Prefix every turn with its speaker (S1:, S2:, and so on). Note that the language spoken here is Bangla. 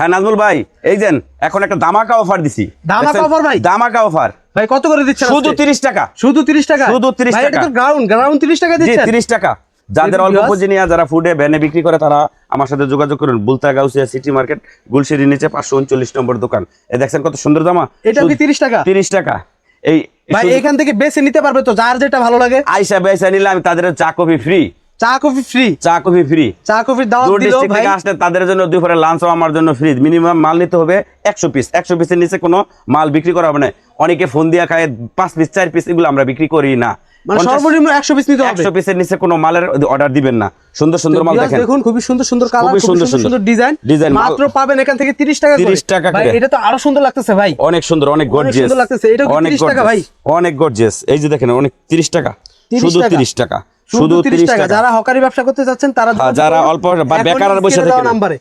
S1: হ্যাঁ নাজমুল ভাই এই দেন এখন একটা দামাকা অফার দিছি। দেখছেন?
S2: offer ভাই?
S1: দামাকা অফার
S2: ভাই কত করে দিচ্ছেন
S1: শুধু
S2: আজকে?
S1: তিরিশ টাকা।
S2: শুধু 30 টাকা?
S1: শুধু 30
S2: ভাই, এটা
S1: টাকা।
S2: তো গ্রাউন্ড গ্রাউন্ড 30 টাকা
S1: জি
S2: দিচ্ছেন?
S1: তিরিশ টাকা। যাদের অল্প পুঁজি নিয়ে যারা ফুডে ভ্যানে বিক্রি করে তারা আমার সাথে যোগাযোগ করুন। বুলতা গাউসিয়া সিটি মার্কেট গুলশিরি নিচে পাঁচশো উনচল্লিশ নম্বর দোকান। এ দেখছেন কত সুন্দর জামা?
S2: এটা কি 30 টাকা?
S1: তিরিশ টাকা। এই
S2: ভাই এখান থেকে বেছে নিতে পারবে তো যার যেটা ভালো লাগে।
S1: আইসা বেসা নিলে আমি তাদের চা কফি ফ্রি
S2: চা কফি ফ্রি
S1: চা কফি ফ্রি
S2: চা কফির
S1: দূর
S2: দিলো ভাই
S1: আসলে তাদের জন্য দুপুরে লাঞ্চ আমার জন্য ফ্রি মিনিমাম মাল নিতে হবে একশো পিস একশো পিসের নিচে কোনো মাল বিক্রি করা হবে না। অনেকে ফোন দিয়ে খায় পাঁচ পিস চার পিস এগুলো আমরা বিক্রি করি না।
S2: মানে সর্বনিম্ন 100 পিস নিতে হবে।
S1: পিসের নিচে কোনো মালের অর্ডার দিবেন না। সুন্দর সুন্দর মাল দেখেন।
S2: দেখুন খুবই সুন্দর সুন্দর কালার
S1: খুবই
S2: খুবই
S1: সুন্দর
S2: সুন্দর ডিজাইন
S1: ডিজাইন,
S2: মাত্র পাবেন এখান থেকে 30 টাকা করে।
S1: 30 টাকা
S2: ভাই এটা তো আরও সুন্দর লাগতেছে ভাই।
S1: অনেক সুন্দর অনেক গর্জিয়াস
S2: সুন্দর লাগতেছে। এটাও 30 টাকা ভাই?
S1: অনেক গর্জিয়াস এই যে দেখেন অনেক 30 টাকা।
S2: 30
S1: শুধু
S2: টাকা।
S1: 30 টাকা।
S2: শুধু 30 টাকা। যারা হকারি ব্যবসা করতে যাচ্ছেন তারা
S1: হ্যাঁ, যারা অল্প বেকার বসে থাকে
S2: নাম্বারে।